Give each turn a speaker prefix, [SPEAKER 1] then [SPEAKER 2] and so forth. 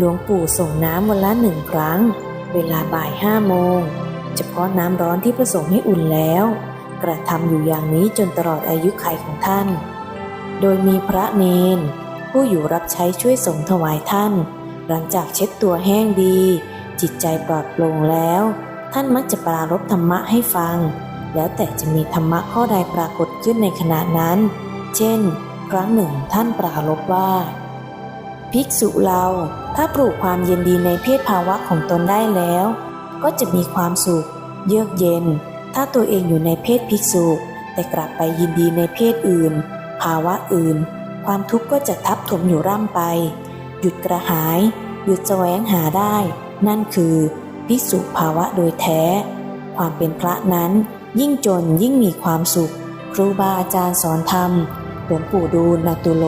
[SPEAKER 1] หลวงปู่ส่งน้ำวันละหนึ่งครั้ง เวลาบ่ายห้าโมง เฉพาะน้ำร้อนที่ผสมให้อุ่นแล้ว กระทำอยู่อย่างนี้จนตลอดอายุขัยของท่าน โดยมีพระเนน ผู้อยู่รับใช้ช่วยสงถวายท่าน หลังจากเช็ดตัวแห้งดี จิตใจปลอดโปร่งแล้ว ท่านมักจะปรารบธรรมะให้ฟัง แล้วแต่จะมีธรรมะข้อใดปรากฏขึ้นในขณะนั้น เช่น ครั้งหนึ่งท่านปรารบว่า ภิกษุเราถ้าปลูกความเย็นดีในเพศภาวะของตนได้แล้ว ก็จะมีความสุข เยือกเย็น ถ้าตัวเองอยู่ในเพศภิกษุ แต่กลับไปยินดีในเพศอื่น ภาวะอื่น ความทุกข์ก็จะทับถมอยู่ร่ำไป หยุดกระหาย หยุดแสวงหาได้ นั่นคือภิกษุภาวะโดยแท้ ความเป็นพระนั้นยิ่งจนยิ่งมีความสุข ครูบาอาจารย์สอนธรรมหลวงปู่ดูลนาตุโล